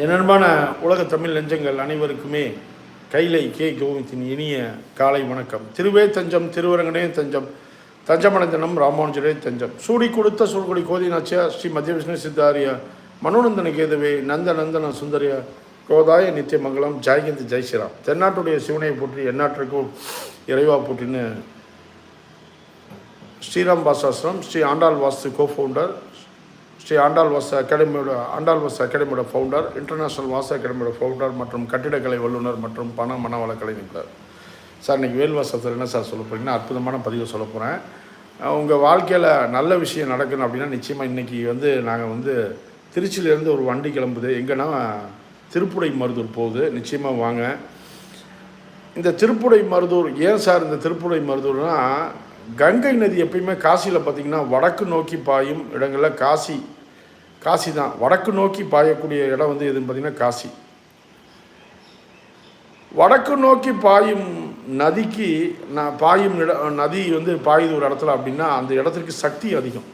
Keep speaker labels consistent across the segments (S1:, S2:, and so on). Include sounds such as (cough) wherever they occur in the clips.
S1: என் அன்பான உலக தமிழ் நெஞ்சங்கள் அனைவருக்குமே கைலை கே. கோவிந்தின் இனிய காலை வணக்கம். திருவே தஞ்சம் திருவரங்கனே தஞ்சம் தஞ்சமடைந்தனம் ராமானுஜரே தஞ்சம். சூடி கொடுத்த சூழ்குடி கோதினாச்சியா ஸ்ரீ மத்திய விஷ்ணு சித்தாரிய மனோநந்தன கேதவே நந்த நந்தன சுந்தரிய கோதாய நித்தியமங்கலம் ஜெயகந்த் ஜெய் ஸ்ரீராம். தென்னாட்டுடைய சிவனை போற்றி எந்நாட்டிற்கும் இறைவா போற்றின்னு ஸ்ரீராம் பாசாஸ்ரம் ஸ்ரீ ஆண்டாள் வாஸ்து கோ ஃபவுண்டர் ஸ்ரீ ஆண்டாள் வாச அகாடமியோட ஆண்டாள் வாச அகாடமியோட ஃபவுண்டர் இன்டர்நேஷ்னல் வாச அகாடமியோட ஃபவுண்டர் மற்றும் கட்டிடக்கலை வல்லுநர் மற்றும் பண மனவளக்கலை நிபுணர். சார் இன்றைக்கி வேல்வாசத்தில் என்ன சார் சொல்ல போகிறீங்கன்னா அற்புதமான பதிவு சொல்ல போகிறேன் உங்கள் வாழ்க்கையில் நல்ல விஷயம் நடக்கணும் அப்படின்னா நிச்சயமாக இன்றைக்கி வந்து நாங்கள் வந்து திருச்சியிலேருந்து ஒரு வண்டி கிளம்புது. எங்கன்னா திருப்புடை மருதூர் போகுது. நிச்சயமாக வாங்க. இந்த திருப்புடை மருதூர் ஏன் சார் இந்த திருப்புடை மருதூர்னா கங்கை நதி எப்பயுமே காசியில் பார்த்தீங்கன்னா வடக்கு நோக்கி பாயும் இடங்களில் காசி காசி தான் வடக்கு நோக்கி பாயக்கூடிய இடம் வந்து எதுன்னு பார்த்திங்கன்னா காசி. வடக்கு நோக்கி பாயும் நதிக்கு நான் பாயும் இட நதி வந்து பாயுது ஒரு இடத்துல அப்படின்னா அந்த இடத்திற்கு சக்தி அதிகம்.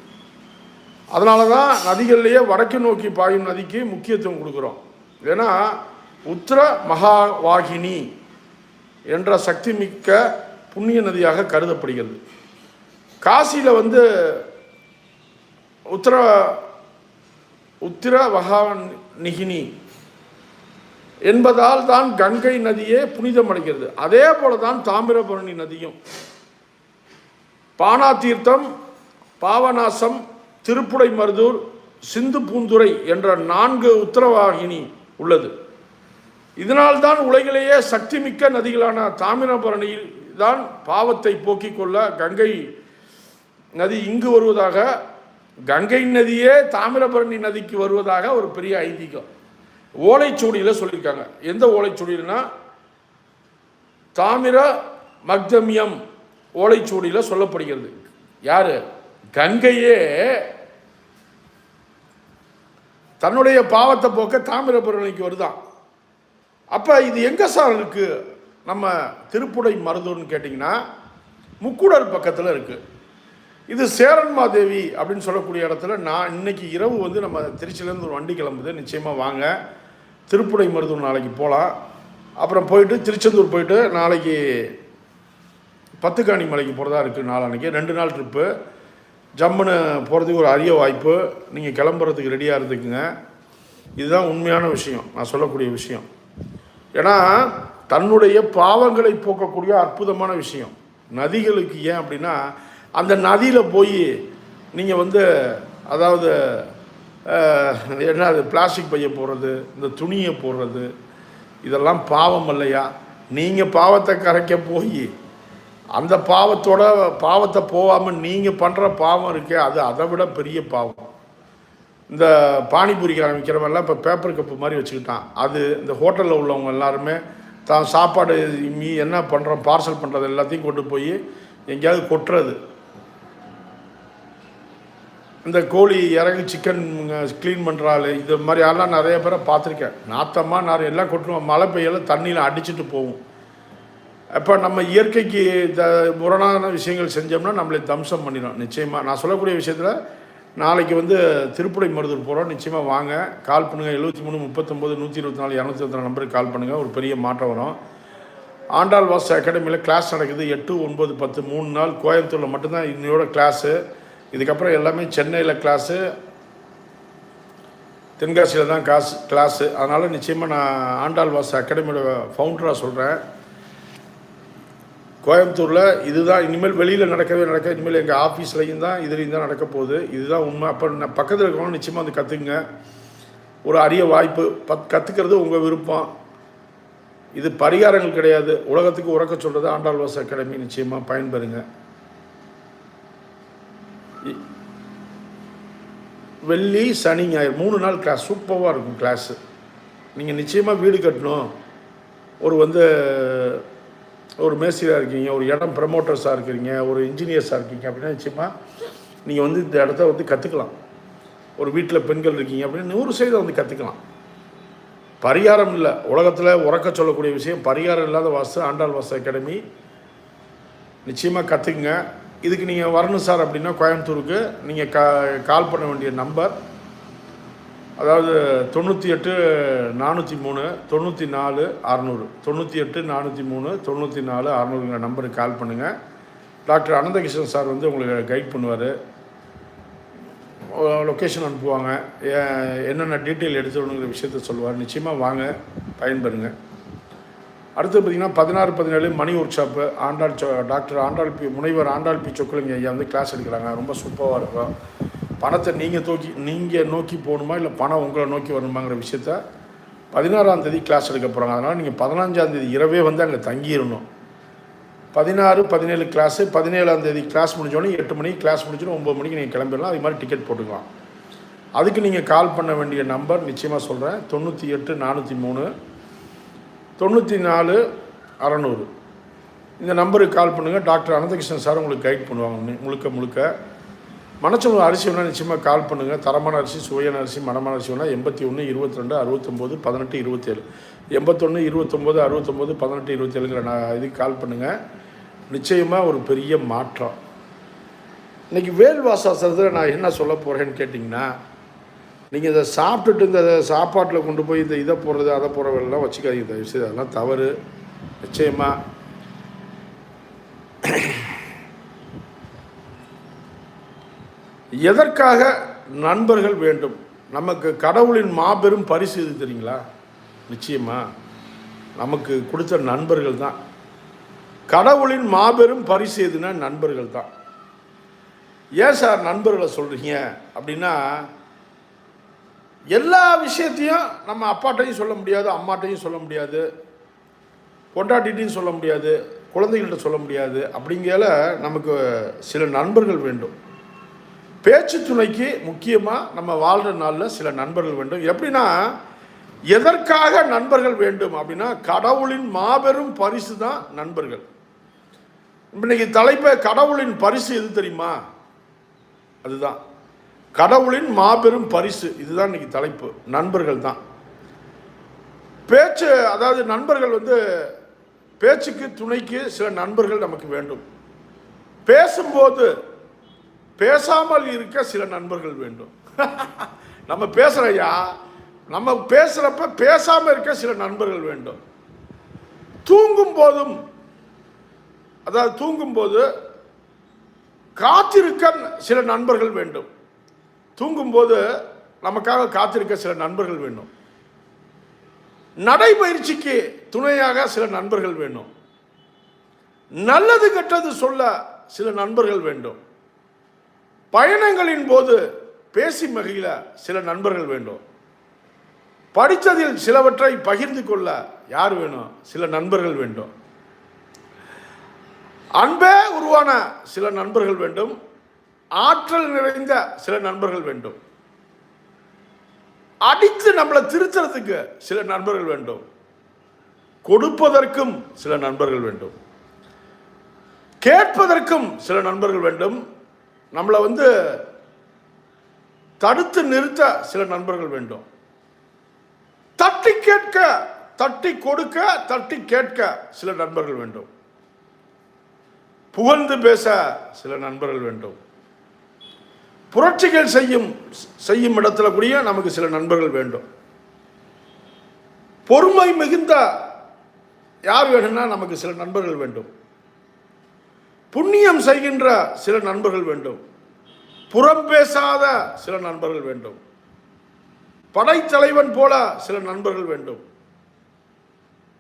S1: அதனால தான் நதிகள்லேயே வடக்கு நோக்கி பாயும் நதிக்கு முக்கியத்துவம் கொடுக்குறோம். ஏன்னா உத்தர மகாவாகினி என்ற சக்தி மிக்க புண்ணிய நதியாக கருதப்படுகிறது. காசியில் வந்து உத்தர உத்திர வகாநிகினி என்பதால் தான் கங்கை நதியே புனிதமடைகிறது அதே போல தான் தாமிரபரணி நதியும். பானா தீர்த்தம் பாவநாசம் திருப்புடை மருதூர் சிந்து பூந்துரை என்ற நான்கு உத்தரவாகினி உள்ளது. இதனால்தான் உலகிலேயே சக்திமிக்க நதிகளான தாமிரபரணியில் தான் பாவத்தை போக்கிக் கொள்ள கங்கை நதி இங்கு வருவதாக கங்கை நதியே தாமிரபரணி நதிக்கு வருவதாக ஒரு பெரிய ஐதீகம். ஓலைச்சுவடியில் சொல்லியிருக்காங்க. எந்த ஓலைச்சுவடியில்னா தாமிர மக்தமியம் ஓலைச்சுவடியில் சொல்லப்படுகிறது. யார்? கங்கையே தன்னுடைய பாவத்தை போக்க தாமிரபரணிக்கு வருதான். அப்போ இது எங்கே சார் இருக்குது நம்ம திருப்புடை மருதூர்னு கேட்டிங்கன்னா முக்கூடல் பக்கத்தில் இருக்குது இது சேரன்மாதேவி அப்படின்னு சொல்லக்கூடிய இடத்துல நான் இன்னைக்கு இரவு வந்து நம்ம திருச்சியிலேருந்து ஒரு வண்டி கிளம்புது. நிச்சயமாக வாங்க. திருப்புடை மருதூர் நாளைக்கு போகலாம் அப்புறம் போயிட்டு திருச்செந்தூர் போயிட்டு நாளைக்கு பத்துக்காணி மலைக்கு போகிறதா இருக்குது நாளன்னைக்கு ரெண்டு நாள் ட்ரிப்பு. ஜம்முன்னு போகிறதுக்கு ஒரு அரிய வாய்ப்பு. நீங்கள் கிளம்புறதுக்கு ரெடியாக இருந்துக்குங்க. இதுதான் உண்மையான விஷயம். நான் சொல்லக்கூடிய விஷயம். ஏன்னா தன்னுடைய பாவங்களை போக்கக்கூடிய அற்புதமான விஷயம். நதிகளுக்கு ஏன் அப்படின்னா அந்த நதியில் போய் நீங்கள் வந்து அதாவது என்ன அது பிளாஸ்டிக் பையை போடுறது இந்த துணியை போடுறது இதெல்லாம் பாவம் இல்லையா? நீங்கள் பாவத்தை கரைக்க போய் அந்த பாவத்தோட பாவத்தை போகாமல் நீங்கள் பண்ணுற பாவம் இருக்கே அது அதை விட பெரிய பாவம். இந்த பானிபூரி விற்கிறவெல்லாம் இப்போ பேப்பர் கப்பு மாதிரி வச்சுக்கிட்டான். அது இந்த ஹோட்டலில் உள்ளவங்க எல்லாருமே தான் சாப்பாடு மீ என்ன பண்ணுறோம் பார்சல் பண்ணுறது எல்லாத்தையும் கொண்டு போய் எங்கேயாவது கொட்டுறது. இந்த கோழி இறங்கி சிக்கன் க்ளீன் பண்ணுறாள் இது மாதிரி எல்லாம் நிறைய பேரை பார்த்துருக்கேன். நாத்தமாக நிறைய எல்லாம் கொட்டுருவோம் மழை பெய்யல தண்ணியில் அடிச்சுட்டு போகும் அப்போ நம்ம இயற்கைக்கு த முரணான விஷயங்கள் செஞ்சோம்னா நம்மளை தம்சம் பண்ணிடும் நிச்சயமாக நான் சொல்லக்கூடிய விஷயத்தில் நாளைக்கு வந்து திருப்புடை மருதூர் போகிறோம் நிச்சயமாக வாங்க. கால் பண்ணுங்கள் எழுபத்தி மூணு முப்பத்தொம்போது நூற்றி இருபத்தி நாலு இரநூத்தி இருபத்தி நாலு நம்பருக்கு கால் பண்ணுங்கள் ஒரு பெரிய மாற்றம் வரும். ஆண்டாள் வாஸ் அகாடமியில் கிளாஸ் நடக்குது. எட்டு ஒன்பது பத்து மூணு நாள். கோயம்புத்தூரில் மட்டும்தான் இன்னையோட கிளாஸு இதுக்கப்புறம் எல்லாமே சென்னையில் கிளாஸு தென்காசியில் தான் காசு கிளாஸு அதனால் நிச்சயமாக நான் ஆண்டாள் வாசு அகாடமியோட ஃபவுண்டராக சொல்கிறேன் கோயம்புத்தூரில் இதுதான் இனிமேல் வெளியில் நடக்கவே நடக்க இனிமேல் எங்கள் ஆஃபீஸ்லையும் தான் இதுலேயும் தான் நடக்க போகுது. இதுதான் உண்மை. அப்போ நான் பக்கத்தில் இருக்கவங்க நிச்சயமாக வந்து கற்றுக்குங்க ஒரு அரிய வாய்ப்பு. பத் கற்றுக்கிறது உங்கள் விருப்பம். இது பரிகாரங்கள் கிடையாது. உலகத்துக்கு உறக்க சொல்கிறது ஆண்டாள் வாசு அகாடமி நிச்சயமாக பயன்பெறுங்க. வெள்ளி சனி ஞாயிறு. மூணு நாள் கிளாஸ் சூப்பராக இருக்கும் கிளாஸு நீங்கள் நிச்சயமாக வீடு கட்டணும். ஒரு வந்து ஒரு மேஸ்திரியாக இருக்கீங்க ஒரு இடம் ப்ரமோட்டர்ஸாக இருக்கிறீங்க ஒரு இன்ஜினியர்ஸாக இருக்கீங்க அப்படின்னா நிச்சயமாக நீங்கள் வந்து இந்த இடத்த வந்து கற்றுக்கலாம் ஒரு வீட்டில் பெண்கள் இருக்கீங்க அப்படின்னு நூறு சதவீதம் வந்து கற்றுக்கலாம் பரிகாரம் இல்லை. உலகத்தில் உறக்க சொல்லக்கூடிய விஷயம் பரிகாரம் இல்லாத வாஸ்து ஆண்டாள் வாஸ்து அகாடமி. நிச்சயமாக கற்றுக்குங்க இதுக்கு நீங்கள் வரணும் சார் அப்படின்னா கோயம்புத்தூருக்கு. நீங்கள் கா கால் பண்ண வேண்டிய நம்பர். அதாவது தொண்ணூற்றி எட்டு நானூற்றி மூணு தொண்ணூற்றி நாலு அறநூறு. தொண்ணூற்றி எட்டு நானூற்றி மூணு தொண்ணூற்றி நாலு அறநூறுங்கிற நம்பருக்கு கால் பண்ணுங்கள் டாக்டர் அனந்தகிருஷ்ணன் சார் வந்து உங்களுக்கு கைட் பண்ணுவார். லொக்கேஷன் அனுப்புவாங்க. ஏ- என்னென்ன டீட்டெயில் எடுத்துக்கணுங்கிற விஷயத்த சொல்லுவார். நிச்சயமாக வாங்க பயன்பெறுங்க. அடுத்து பார்த்தீங்கன்னா பதினாறு பதினேழு மணி ஒர்க் ஷாப்பு ஆண்டாள் சொ டாக்டர் ஆண்டாள் பி முனைவர் ஆண்டாள் பி சொக்கலிங்க ஐயா வந்து கிளாஸ் எடுக்கிறாங்க. ரொம்ப சூப்பராக இருக்கும். பணத்தை நீங்கள் தூக்கி நீங்கள் நோக்கி போகணுமா இல்லை பணம் உங்களை நோக்கி வரணுமாங்கிற விஷயத்த பதினாறாம் தேதி கிளாஸ் எடுக்க போகிறாங்க அதனால் நீங்கள் பதினஞ்சாம் தேதி இரவே வந்து அங்கே தங்கிடணும் பதினாறு பதினேழு கிளாஸு பதினேழாம் தேதி கிளாஸ் முடிஞ்சோடனே எட்டு மணிக்கு கிளாஸ் முடிஞ்சோடனே ஒம்பது மணிக்கு நீங்கள் கிளம்பிடலாம். அது மாதிரி டிக்கெட் போட்டுக்கலாம். அதுக்கு நீங்கள் கால் பண்ண வேண்டிய நம்பர் நிச்சயமாக சொல்கிறேன் தொண்ணூற்றி எட்டு நானூற்றி மூணு தொண்ணூற்றி நாலு அறநூறு. இந்த நம்பருக்கு கால் பண்ணுங்கள் டாக்டர் அனந்தகிருஷ்ணன் சார் உங்களுக்கு கைட் பண்ணுவாங்க முழுக்க முழுக்க. மனச்சொல் அரிசி வேணால் நிச்சயமாக கால் பண்ணுங்கள் தரமான அரிசி சுவையான அரிசி மனமான அரிசி வேணால் எண்பத்தி ஒன்று இருபத்தி ரெண்டு அறுபத்தொம்போது பதினெட்டு இருபத்தேழு. எண்பத்தொன்று இருபத்தொம்போது அறுபத்தொம்போது பதினெட்டு இருபத்தேழுங்கிற நான் இதுக்கு கால் பண்ணுங்கள் நிச்சயமாக ஒரு பெரிய மாற்றம். இன்றைக்கி வேல் நான் என்ன சொல்ல போகிறேன்னு கேட்டிங்கன்னா நீங்கள் இதை சாப்பிட்டுட்டு இந்த சாப்பாட்டில் கொண்டு போய் இந்த இதை போடுறது அதை போடுறவெல்லாம் வச்சுக்காதீங்க தயவு செய்து. அதெல்லாம் தவறு. நிச்சயமாக எதற்காக நண்பர்கள் வேண்டும்? நமக்கு கடவுளின் மாபெரும் பரிசு இது தெரியுங்களா? நிச்சயமாக நமக்கு கொடுத்த நண்பர்கள் தான். கடவுளின் மாபெரும் பரிசு எதுனா நண்பர்கள் தான். ஏன் சார் நண்பர்களை சொல்கிறீங்க அப்படின்னா எல்லா விஷயத்தையும் நம்ம அப்பாட்டையும் சொல்ல முடியாது அம்மாட்டையும் சொல்ல முடியாது பொண்டாட்டிகிட்டையும் சொல்ல முடியாது குழந்தைகள்கிட்ட சொல்ல முடியாது. அப்படிங்கிற நமக்கு சில நண்பர்கள் வேண்டும். பேச்சு துணைக்கு முக்கியமாக நம்ம வாழ்கிற நாளில் சில நண்பர்கள் வேண்டும். எப்படின்னா எதற்காக நண்பர்கள் வேண்டும் அப்படின்னா கடவுளின் மாபெரும் பரிசு தான் நண்பர்கள். இன்னைக்கு தலைப்பை கடவுளின் பரிசு எது தெரியுமா? அதுதான். கடவுளின் மாபெரும் பரிசு. இதுதான் இன்னைக்கு தலைப்பு. நண்பர்கள் தான். பேச்சு அதாவது நண்பர்கள் வந்து பேச்சுக்கு துணைக்கு சில நண்பர்கள் நமக்கு வேண்டும். பேசும்போது பேசாமல் இருக்க சில நண்பர்கள் வேண்டும். (laughs) நம்ம பேசுகிறையா நம்ம பேசுகிறப்ப பேசாமல் இருக்க சில நண்பர்கள் வேண்டும். தூங்கும் போதும் அதாவது தூங்கும்போது காத்திருக்க சில நண்பர்கள் வேண்டும். தூங்கும்போது நமக்காக காத்திருக்க சில நண்பர்கள் வேண்டும். நடைபயிற்சிக்கு துணையாக சில நண்பர்கள் வேணும் நல்லது கெட்டது சொல்ல சில நண்பர்கள் வேண்டும். பயணங்களின் போது பேசி மகிழ சில நண்பர்கள் வேண்டும். படித்ததில் சிலவற்றை பகிர்ந்து கொள்ள யார் வேணும்? சில நண்பர்கள் வேண்டும். அன்பே உருவான சில நண்பர்கள் வேண்டும். ஆற்றல் நிறைந்த சில நண்பர்கள் வேண்டும். அடித்து நம்மளை திருத்துறதுக்கு சில நண்பர்கள் வேண்டும். கொடுப்பதற்கும் சில நண்பர்கள் வேண்டும். கேட்பதற்கும் சில நண்பர்கள் வேண்டும். நம்மளை வந்து தடுத்து நிறுத்த சில நண்பர்கள் வேண்டும். தட்டி கேட்க தட்டி கொடுக்க தட்டி கேட்க சில நண்பர்கள் வேண்டும். புகழ்ந்து பேச சில நண்பர்கள் வேண்டும். புரட்சிகள் செய்யும் செய்யும் இடத்துல கூடிய நமக்கு சில நண்பர்கள் வேண்டும். பொறுமை மிகுந்த யார் வேணும்னா நமக்கு சில நண்பர்கள் வேண்டும். புண்ணியம் செய்கின்ற சில நண்பர்கள் வேண்டும். புறம் பேசாத சில நண்பர்கள் வேண்டும். படைத்தலைவன் போல சில நண்பர்கள் வேண்டும்.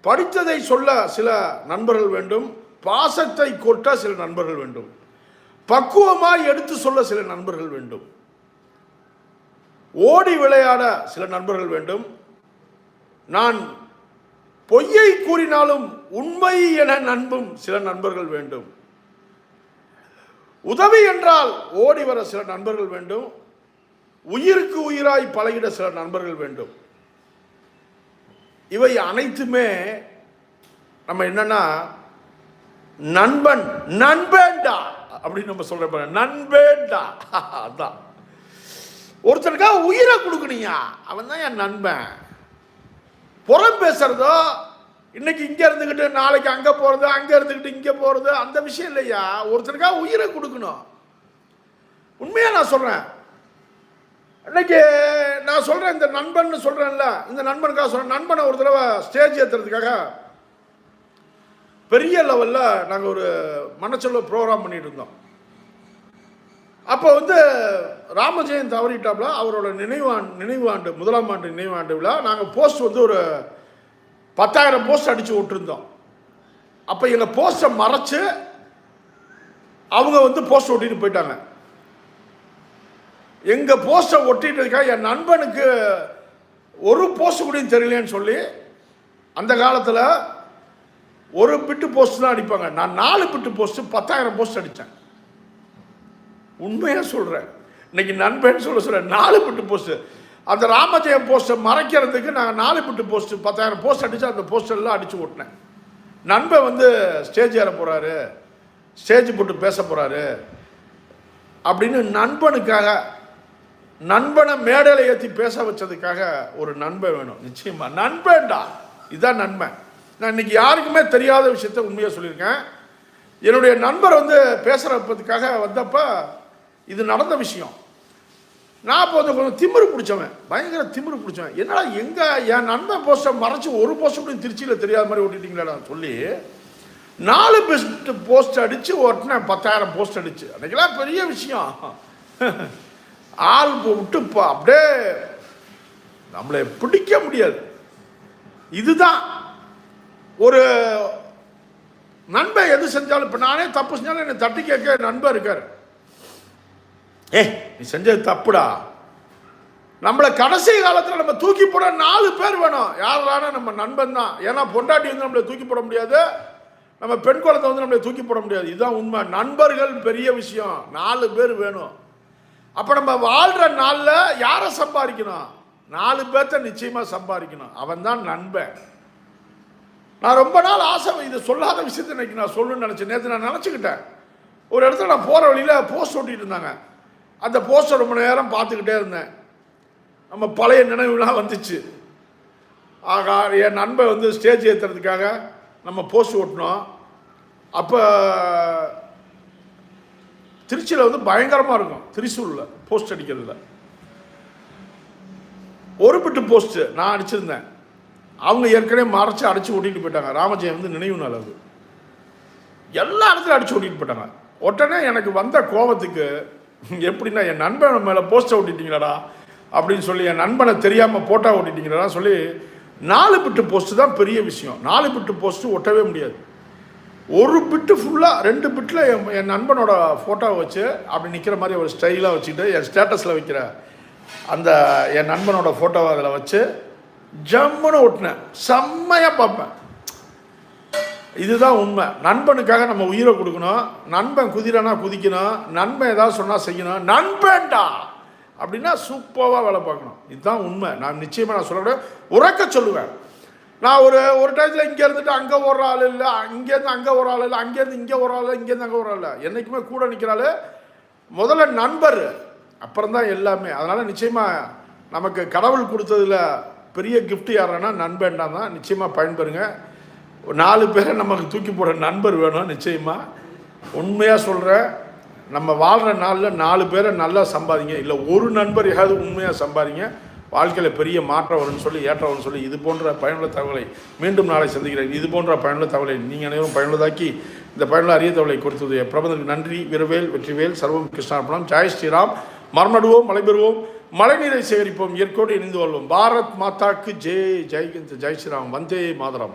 S1: படித்ததை சொல்ல சில நண்பர்கள் வேண்டும். பாசத்தை கொட்ட சில நண்பர்கள் வேண்டும். பக்குவமாய் எடுத்து சொல்ல சில நண்பர்கள் வேண்டும். ஓடி விளையாட சில நண்பர்கள் வேண்டும். நான் பொய்யை கூறினாலும் உண்மை என நண்பும் சில நண்பர்கள் வேண்டும். உதவி என்றால் ஓடி வர சில நண்பர்கள் வேண்டும். உயிருக்கு உயிராய் பழகிட சில நண்பர்கள் வேண்டும். இவை அனைத்துமே நம்ம என்னன்னா நண்பன் நண்பேண்டா அப்படின்னு நம்ம சொல்கிற நண்பேண்டா. (laughs) அதான். ஒருத்தருக்காக உயிரை கொடுக்கணியா? அவன் தான் என் நண்பன். புறம் பேசுறதோ இன்னைக்கு இங்கே இருந்துக்கிட்டு நாளைக்கு அங்கே போகிறது அங்கே இருந்துக்கிட்டு இங்கே போகிறது அந்த விஷயம் இல்லையா? ஒருத்தருக்காக உயிரை கொடுக்கணும். உண்மையாக நான் சொல்கிறேன் இன்னைக்கு நான் சொல்கிறேன் இந்த நண்பன் சொல்கிறேன்ல இந்த நண்பனுக்காக சொல்கிறேன் நண்பனை ஒரு தடவை ஸ்டேஜ் ஏற்றுறதுக்காக பெரிய லெவலில் நாங்கள் ஒரு மனச்சொல்ல ப்ரோக்ராம் பண்ணிகிட்டு இருந்தோம் அப்போ வந்து ராமஜெயம் தவறிட்டாப்புல அவரோட நினைவாண்டு நினைவாண்டு முதலாம் ஆண்டு நினைவாண்டு விழா நாங்கள் போஸ்ட் வந்து ஒரு பத்தாயிரம் போஸ்ட் அடித்து விட்டுருந்தோம். அப்போ எங்கள் போஸ்ட்டை மறைச்சு அவங்க வந்து போஸ்ட் ஒட்டிட்டு போயிட்டாங்க. எங்கள் போஸ்ட்டை ஒட்டிட்டதுக்காக என் நண்பனுக்கு ஒரு போஸ்ட் கூட தெரியலேன்னு சொல்லி அந்த காலத்தில் ஒரு பிட்டு போஸ்ட் தான் அடிப்பாங்க. நான் நாலு பிட்டு போஸ்ட் பத்தாயிரம் போஸ்ட் அடித்தேன் உண்மையாக சொல்கிறேன் இன்னைக்கு நண்பன் சொல்ல சொல்கிறேன் நாலு பிட்டு போஸ்ட்டு அந்த ராமஜெயம் போஸ்ட்டை மறைக்கிறதுக்கு நாங்கள் நாலு பிட்டு போஸ்ட் பத்தாயிரம் போஸ்ட் அடித்து அந்த போஸ்டர்லாம் அடித்து ஓட்டினேன். நண்பன் வந்து ஸ்டேஜ் ஏற போகிறாரு ஸ்டேஜ் போட்டு பேச போகிறாரு அப்படின்னு நண்பனுக்காக நண்பனை மேடையில் ஏற்றி பேச வச்சதுக்காக ஒரு நண்பன் வேணும். நிச்சயமாக நண்பன்டா. இதுதான் நண்பன். நான் இன்னைக்கு யாருக்குமே தெரியாத விஷயத்த உண்மையாக சொல்லியிருக்கேன். என்னுடைய நண்பர் வந்து பேசுகிறப்பதுக்காக வந்தப்போ இது நடந்த விஷயம். நான் இப்போ வந்து கொஞ்சம் திமிரு பிடிச்சவன். பயங்கர திமிரு பிடிச்சவன். என்னடா எங்கே என் நண்பன் போஸ்டை மறைச்சி ஒரு போஸ்ட் கூட திருச்சியில் தெரியாத மாதிரி ஓட்டிட்டீங்களா சொல்லி நாலு பெஸ்ட் போஸ்ட் அடித்து ஒட்டினேன் பத்தாயிரம் போஸ்ட் அடிச்சு. அன்றைக்கெல்லாம் பெரிய விஷயம். ஆள் விட்டு இப்போ அப்படியே நம்மளை பிடிக்க முடியாது. இதுதான். ஒரு நண்பன் எது செஞ்சாலும் இப்போ நானே தப்பு செஞ்சாலும் என்னை தட்டி கேட்க நண்பர் இருக்கார். ஏ நீ செஞ்சது தப்புடா. நம்மளை கடைசி காலத்தில் நம்ம தூக்கி போட நாலு பேர் வேணும். யாரான நம்ம நண்பன் தான். ஏன்னா பொண்டாட்டி வந்து நம்மளை தூக்கி போட முடியாது. நம்ம பெண் குழந்தை வந்து நம்மளை தூக்கி போட முடியாது. இதுதான் உண்மை. நண்பர்கள் பெரிய விஷயம். நாலு பேர் வேணும். அப்போ நம்ம வாழ்கிற நாளில் யாரை சம்பாதிக்கணும்? நாலு பேர்த்த நிச்சயமாக சம்பாதிக்கணும். அவன் தான் நண்பன். நான் ரொம்ப நாள் ஆசை இதை சொல்லாத விஷயத்தை இன்னைக்கு நான் சொல்லணும்னு நினச்சேன். நேற்று நான் நினச்சிக்கிட்டேன். ஒரு இடத்துல நான் போகிற வழியில் போஸ்ட் ஓட்டிகிட்டு இருந்தாங்க. அந்த போஸ்டர் ரொம்ப நேரம் பார்த்துக்கிட்டே இருந்தேன். நம்ம பழைய நினைவுலாம் வந்துச்சு. ஆகா என் நண்பை வந்து ஸ்டேஜ் ஏற்றுறதுக்காக நம்ம போஸ்ட் ஓட்டினோம் அப்போ திருச்சியில் வந்து பயங்கரமாக இருக்கும். திருச்சூரில் போஸ்ட் அடிக்கிறதுல. ஒரு பிட்டு போஸ்ட்டு நான் அடிச்சிருந்தேன். அவங்க ஏற்கனவே மறைச்சி அடித்து ஓட்டிட்டு போயிட்டாங்க. ராமஜெயம் வந்து நினைவு நாள் அது. எல்லா இடத்துலையும் அடிச்சு ஓட்டிட்டு போயிட்டாங்க. உடனே எனக்கு வந்த கோபத்துக்கு எப்படின்னா என் நண்பன் மேலே போஸ்டர் ஓட்டிட்டீங்களாடா அப்படின்னு சொல்லி என் நண்பனை தெரியாமல் போட்டோ ஓட்டிட்டீங்களா சொல்லி நாலு பிட்டு போஸ்ட்டு தான் பெரிய விஷயம். நாலு பிட்டு போஸ்ட்டு ஒட்டவே முடியாது. ஒரு பிட்டு ஃபுல்லாக ரெண்டு பிட்டில் என் என் நண்பனோட ஃபோட்டோவை வச்சு அப்படி நிற்கிற மாதிரி ஒரு ஸ்டைலாக வச்சுக்கிட்டு என் ஸ்டேட்டஸில் வைக்கிற அந்த என் நண்பனோட ஃபோட்டோவை அதில் வச்சு ஜம்முன்னு ஒட்டினேன் செம்மையாக பார்ப்பேன். இதுதான் உண்மை. நண்பனுக்காக நம்ம உயிரை கொடுக்கணும். நண்பன் குதிரைனா குதிக்கணும். நண்பன் ஏதாவது சொன்னால் செய்யணும். நண்பன்டா! அப்படின்னா சூப்பராக வேலை பார்க்கணும். இதுதான் உண்மை. நான் நிச்சயமாக நான் சொல்லக்கூடாது உறக்க சொல்லுவேன். நான் ஒரு ஒரு டயத்தில் இங்கே இருந்துட்டு அங்கே ஒரு ஆள் இல்லை அங்கேருந்து அங்கே ஒரு ஆள் இல்லை அங்கேருந்து இங்கே ஒரு ஆள் இல்லை இங்கேருந்து அங்கே ஒரு ஆள் இல்லை. என்றைக்குமே கூட நிற்கிறாள் முதல்ல நண்பர். அப்புறம் தான் எல்லாமே. அதனால் நிச்சயமாக நமக்கு கடவுள் கொடுத்ததுல பெரிய கிஃப்ட் யாருன்னா நண்பன்னா தான் நிச்சயமாக பயன்பெறுங்க. நாலு பேரை நமக்கு தூக்கி போடுற நண்பர் வேணும் நிச்சயமாக உண்மையாக சொல்கிறேன் நம்ம வாழ்கிற நாளில் நாலு பேரை நல்லா சம்பாதிங்க. இல்லை ஒரு நண்பர் யாவது உண்மையாக சம்பாதிங்க வாழ்க்கையில் பெரிய மாற்றம் வரும்னு சொல்லி ஏற்றம் வரும்னு சொல்லி இது போன்ற பயனுள்ள தகவலை மீண்டும் நாளை சந்திக்கிறேன். இது போன்ற பயனுள்ள தகவலை நீங்கள் அனைவரும் பயனுள்ளதாக்கி இந்த பயனுள்ள அரிய தகவலை கொடுத்தது பிரபந்தருக்கு நன்றி. விரவேல் வெற்றிவேல் சர்வம் கிருஷ்ணார்பணம். ஜாய் ஸ்ரீராம். மரணடுவோம் மலைபெறுவோம் பெறுவோம். மழைநீரை சேகரிப்போம் இயற்கோடு இணைந்து கொள்வோம். பாரத் மாதாக்கு ஜெய் ஜெய் ஜெய் ஸ்ரீராம். வந்தே மாதரம்.